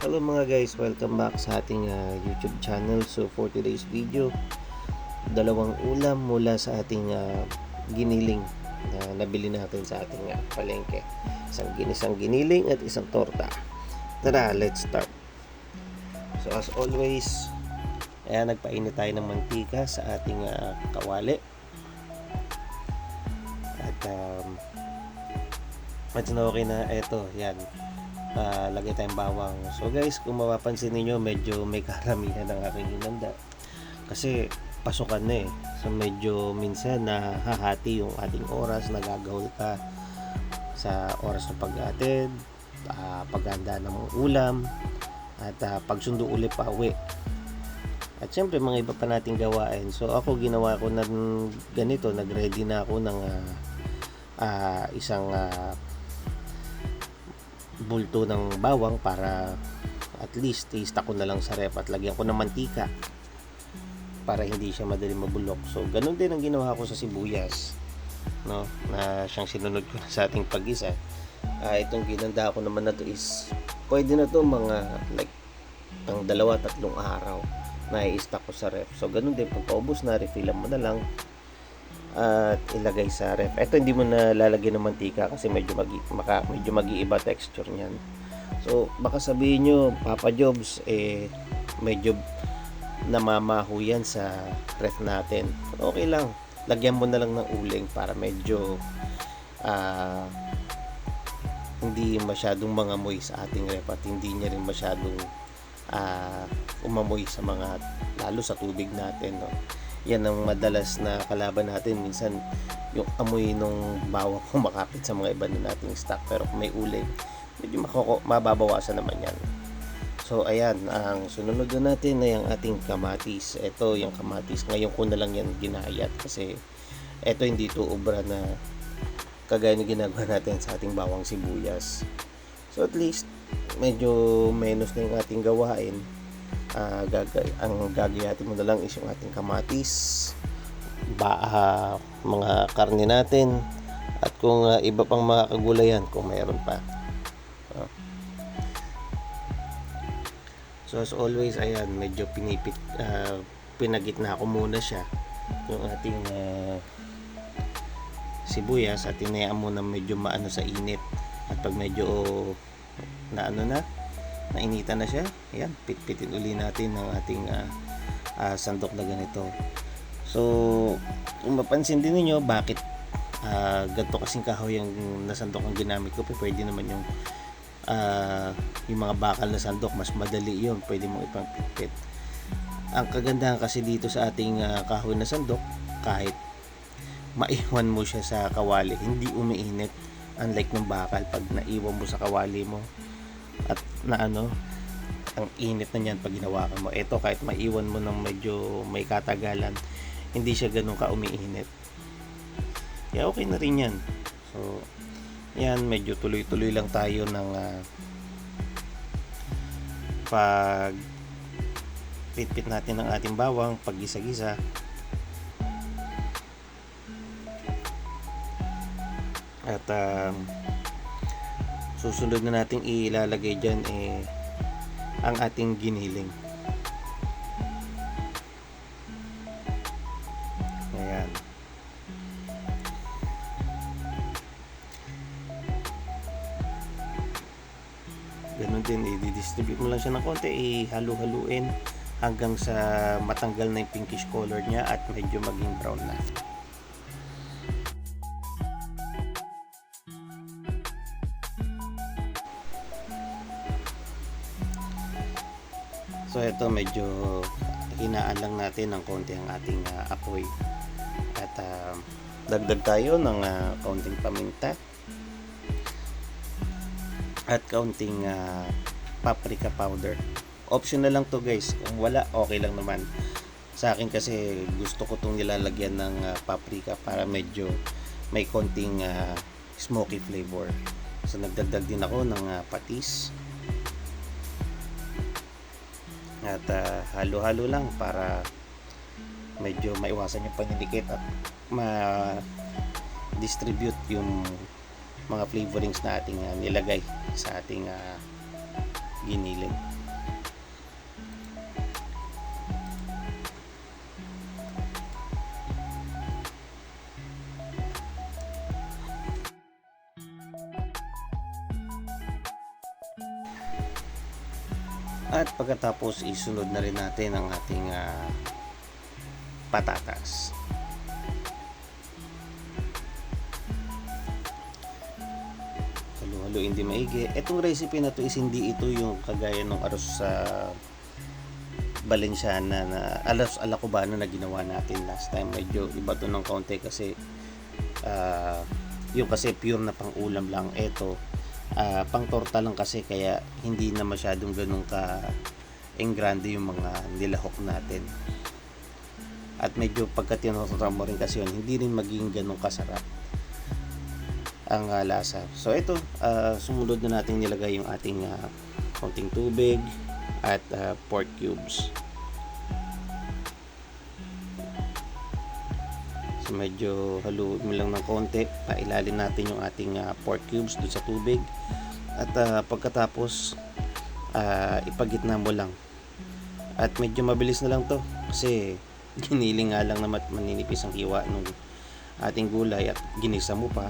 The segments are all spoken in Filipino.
Hello mga guys, welcome back sa ating ah, YouTube channel. So for today's video, dalawang ulam mula sa ating ah, giniling na nabili natin sa ating ah, palengke. Isang ginisang giniling at isang torta. Tara, let's start. So as always, ayan, nagpainit tayo ng mantika sa ating ah, kawali. At um, at okay na, eto, yan ah, lagay tayong bawang. So guys, kung mapapansin niyo medyo may karamihan ng aking hinanda. Kasi pasukan na eh. So medyo minsan nahahati yung ating oras, nagagahol ka sa oras ng pag-atid, uh, paghanda ng ulam, at ah, pagsundo ulit pa uwi. At syempre mga iba pa nating gawain. So ako ginawa ko na ganito, nag-ready na ako ng ah, ah, isang ah, bulto ng bawang para at least taste ko na lang sa ref at lagyan ko ng mantika para hindi siya madali mabulok. So, ganun din ang ginawa ko sa sibuyas. No? Na siyang sinunod ko na sa ating pag-isa. Ah, itong ginanda ko naman na to is pwede na to mga like pang dalawa, tatlong araw na i-stock ko sa ref. So, ganun din. Pag paubos na, refillan mo na lang at ilagay sa ref. Ito hindi mo na lalagyan ng mantika kasi medyo magi maka, medyo mag-iiba texture niyan. So baka sabihin nyo, Papa Jobs eh medyo namamaho yan sa ref natin. Okay lang. Lagyan mo na lang ng uling para medyo ah hindi masyadong mangamoy sa ating ref at hindi niya rin masyadong ah umamoy sa mga lalo sa tubig natin no yan ang madalas na kalaban natin. Minsan yung amoy nung bawang kumakapit sa mga iba na nating stock. Pero kung may uling medyo makoko, mababawasan naman yan. So ayan ang sunod na natin ay ang ating kamatis. Ito yung kamatis. Ngayon ko na lang yan ginayat kasi ito hindi to obra na kagaya na ginagawa natin sa ating bawang sibuyas. So at least medyo menos na yung ating gawain uh, gagay, ang gagayatin mo na lang is yung ating kamatis ba, mga karne natin at kung uh, iba pang mga kagulayan kung mayroon pa. Uh. so as always ayan medyo pinipit uh, pinagitna ko muna siya. Yung ating uh, sibuyas at tinayaan mo medyo maano sa init. At pag medyo na ano na nainitan na siya. Ayan pitpitin uli natin ng ating uh, uh, sandok na ganito. So kung mapansin din niyo bakit uh, ganito kasing kahoy yung nasandok ang ginamit ko? Pwede naman yung uh, yung mga bakal na sandok mas madali yun. Pwede mong ipang pitpit ang kagandahan kasi dito sa ating uh, kahoy na sandok kahit maiwan mo siya sa kawali hindi umiinit. Unlike ng bakal pag naiwan mo sa kawali mo at na ano ang init na niyan pag ginawakan mo. Ito kahit maiwan mo ng medyo may katagalan hindi siya ganun ka umiinit. Kaya okay na rin yan. So yan medyo tuloy tuloy lang tayo ng uh, pag pitpit natin ng ating bawang pag gisa-gisa at um, susunod na nating ilalagay dyan eh ang ating giniling. Ayan. Ganun din i-distribute mo lang siya ng konti ihalo-haluin hanggang sa matanggal na yung pinkish color niya at medyo maging brown na So ito medyo hinaan lang natin ng konti ang ating uh, apoy. At uh, dagdag tayo ng uh, kaunting paminta. At kaunting uh, paprika powder. Optional lang to guys. Kung wala, okay lang naman. Sa akin kasi gusto ko itong nilalagyan ng uh, paprika para medyo may konting uh, smoky flavor. So nagdagdag din ako ng uh, patis at uh, halo-halo lang para medyo maiwasan yung panilikit at ma-distribute yung mga flavorings na ating uh, nilagay sa ating uh, giniling. At pagkatapos isunod na rin natin ang ating ah, patatas. Halo-haloin di maigi. Itong recipe na to is hindi ito yung kagaya ng aros sa Balenciana na alas ala cubano na ginawa natin last time. Medyo iba to ng konti kasi ah, yung kasi pure na pang ulam lang. Ito ah, pang torta lang kasi kaya hindi na masyadong ganun ka engrande yung mga nilahok natin. At medyo pagka tinututra mo rin kasi yun, hindi rin maging ganun kasarap ang ah, lasa. So ito, ah, sumunod na natin nilagay yung ating ah, konting tubig at ah, pork cubes. Medyo haluin mo lang ng konti, pailalim natin yung ating ah, pork cubes doon sa tubig. At ah, pagkatapos ah, ipagitna mo lang. At medyo mabilis na lang to kasi giniling nga lang na maninipis ang kiwa nung ating gulay at ginisa mo pa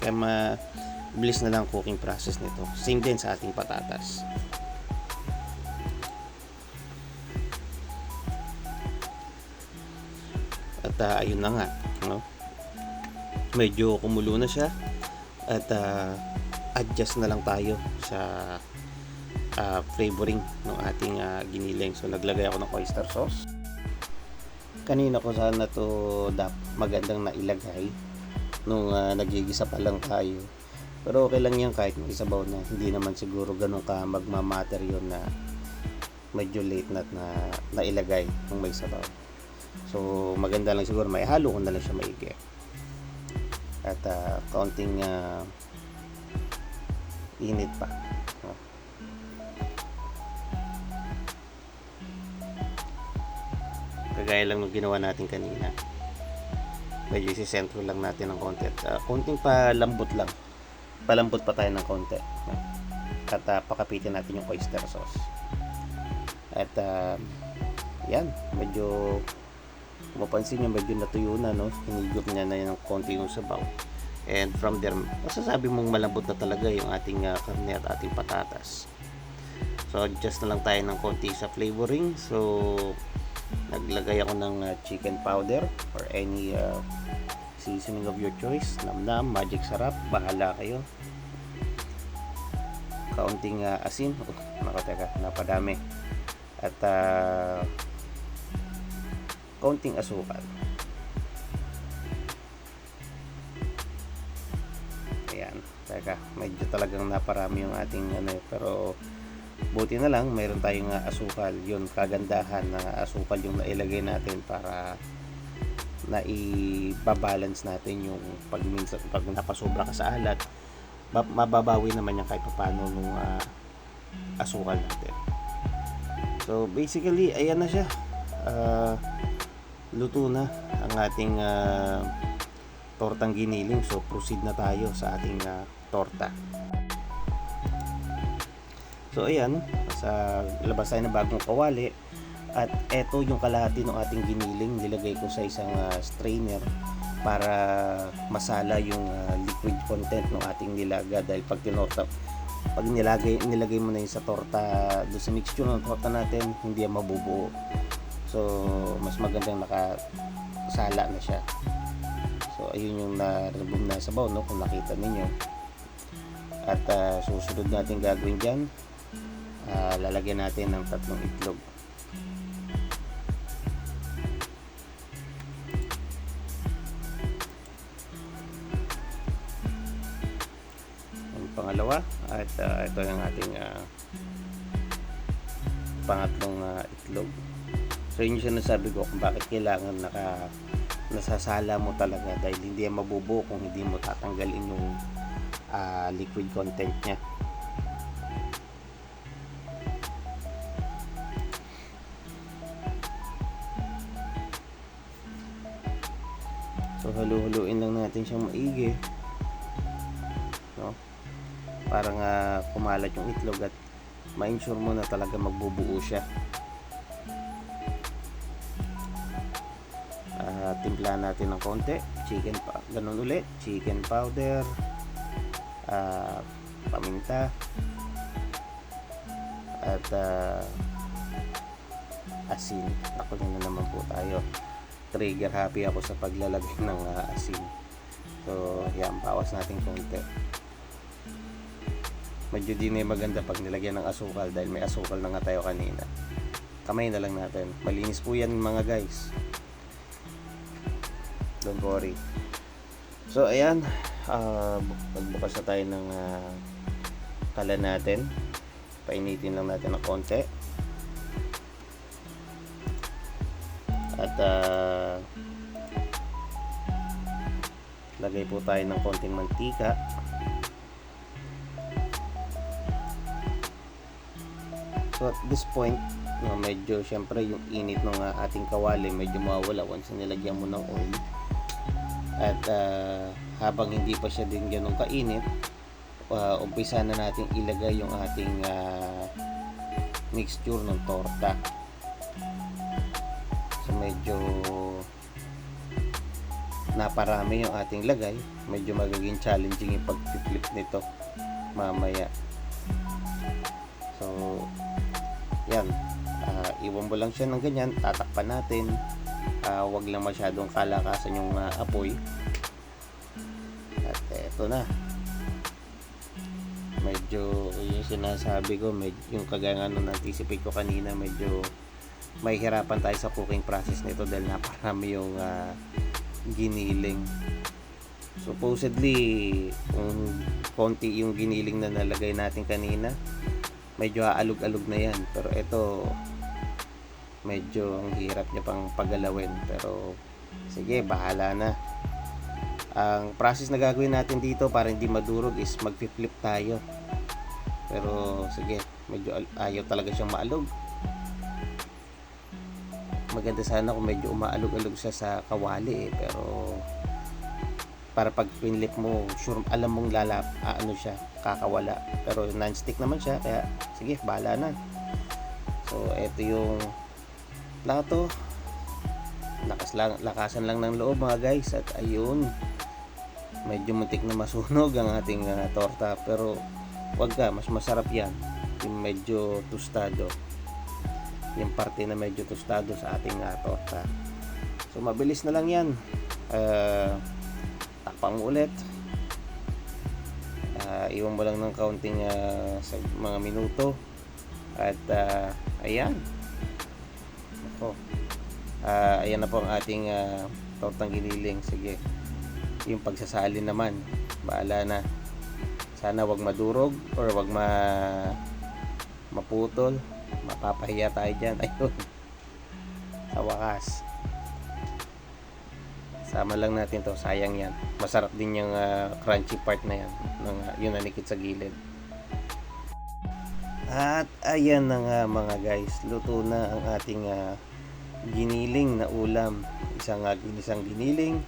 kaya mabilis na lang ang cooking process nito same din sa ating patatas at ah, ayun na nga no? medyo kumulo na siya at ah, adjust na lang tayo sa ah, flavoring ng ating ah, giniling so naglagay ako ng oyster sauce. Kanina ko sana to dap magandang nailagay nung uh, nagigisa pa lang tayo. Pero okay lang yan kahit may sabaw na. Hindi naman siguro ganun ka magmamatter yun na medyo late na na nailagay kung may sabaw so maganda lang siguro may halo ko na lang siya maigi. At uh, kaunting uh, init pa. No? kagaya lang ng ginawa natin kanina. Medyo isisentro lang natin ng konti at uh, konting palambot lang. Palambot pa tayo ng konti. No? at uh, pakapitin natin yung oyster sauce. At uh, yan medyo kung mapansin nyo medyo natuyo na no? Hinigop niya na ng konti yung sabaw. And from there masasabi mong malambot na talaga yung ating uh, karne at ating patatas. So adjust na lang tayo ng konti sa flavoring. So naglagay ako ng uh, chicken powder or any uh, seasoning of your choice. Namnam, magic sarap, bahala kayo. Kaunting uh, asin. Oh, nako teka, napadami. At uh, kaunting asukal. Ayan, teka medyo talagang naparami yung ating ano pero buti na lang mayroon tayong asukal. Yun kagandahan na asukal yung nailagay natin para na i-balance natin yung pag minsan pag napasobra ka sa alat ba- mababawi naman yan kahit paano nung uh, asukal natin. So basically ayan na siya. Uh, luto na ang ating uh, tortang giniling. So proceed na tayo sa ating uh, torta. So ayan, sa labas tayo ng bagong kawali. At eto yung kalahati ng ating giniling. Nilagay ko sa isang uh, strainer para masala yung uh, liquid content ng ating nilaga. Dahil pag tinorta pag nilagay nilagay mo na yun sa torta do sa mixture ng torta natin hindi yan mabubuo so mas magandang nakasala na siya. So ayun yung na-remove na sabaw no kung nakita ninyo. At uh, susunod natin gagawin dyan uh, lalagyan natin ng tatlong itlog. Ang pangalawa at uh, ito yung ating uh, pangatlong uh, itlog so yun yung sinasabi ko kung bakit kailangan naka nasasala mo talaga dahil hindi yan mabubuo kung hindi mo tatanggalin yung uh, liquid content nya So halu-haluin lang natin siyang maigi. No? Para nga kumalat yung itlog at ma-ensure mo na talaga magbubuo siya. Timpla natin ng konti. Chicken ganun ulit. Chicken powder. ah, paminta. At ah, asin. Ako na naman po tayo. Trigger happy ako sa paglalagay ng ah, asin. So, yan, bawas natin konti. Medyo di na maganda pag nilagyan ng asukal dahil may asukal na nga tayo kanina. Kamay na lang natin. Malinis po yan mga guys. Don't worry. So, ayan. Uh, magbukas na tayo ng uh, kalan natin. Painitin lang natin ng konti. At uh, lagay po tayo ng konting mantika. So at this point, no, medyo syempre yung init ng uh, ating kawali medyo mawawala once nilagyan mo ng oil. At uh, habang hindi pa siya din ganun kainit, uh, umpisa na natin ilagay yung ating uh, mixture ng torta. So medyo naparami yung ating lagay. Medyo magiging challenging yung pag-flip nito mamaya. So, yan. Uh, iwan mo lang siya ng ganyan. Tatakpan natin. Uh, wag lang masyadong kalakasan yung uh, apoy. At eto na. Medyo yung sinasabi ko, medyo, yung kagaya nga anticipate ko kanina, medyo may hirapan tayo sa cooking process nito dahil naparami yung uh, giniling. Supposedly, kung konti yung giniling na nalagay natin kanina, medyo aalog-alog na yan. Pero ito, medyo ang hirap niya pang pagalawin. Pero, sige, bahala na. Ang process na gagawin natin dito para hindi madurog is mag-flip tayo. Pero, sige, medyo ayaw talaga siyang maalog maganda sana kung medyo umaalog-alog siya sa kawali eh pero para pag pinlip mo sure alam mong lalap ah, ano siya kakawala pero non-stick naman siya kaya sige bahala na so eto yung plato lakas lang, lakasan lang ng loob mga guys at ayun medyo muntik na masunog ang ating uh, torta pero wag ka mas masarap yan yung medyo tostado yung parte na medyo tostado sa ating uh, torta. So mabilis na lang yan. Uh, takpang ulit. Uh, iwan mo lang ng kaunting uh, sa mga minuto. At uh, ayan. Ako. Uh, ayan na po ang ating uh, tortang giniling. Sige. Yung pagsasalin naman. Baala na. Sana wag madurog or wag ma maputol mapapahiya tayo dyan ayun sa wakas sama lang natin to sayang yan masarap din yung uh, crunchy part na yan ng, uh, yung nanikit sa gilid at ayan na nga mga guys luto na ang ating uh, giniling na ulam. Isang uh, ginisang giniling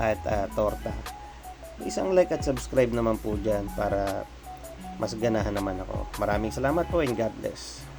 at uh, torta. Isang like at subscribe naman po dyan para mas ganahan naman ako. Maraming salamat po and God bless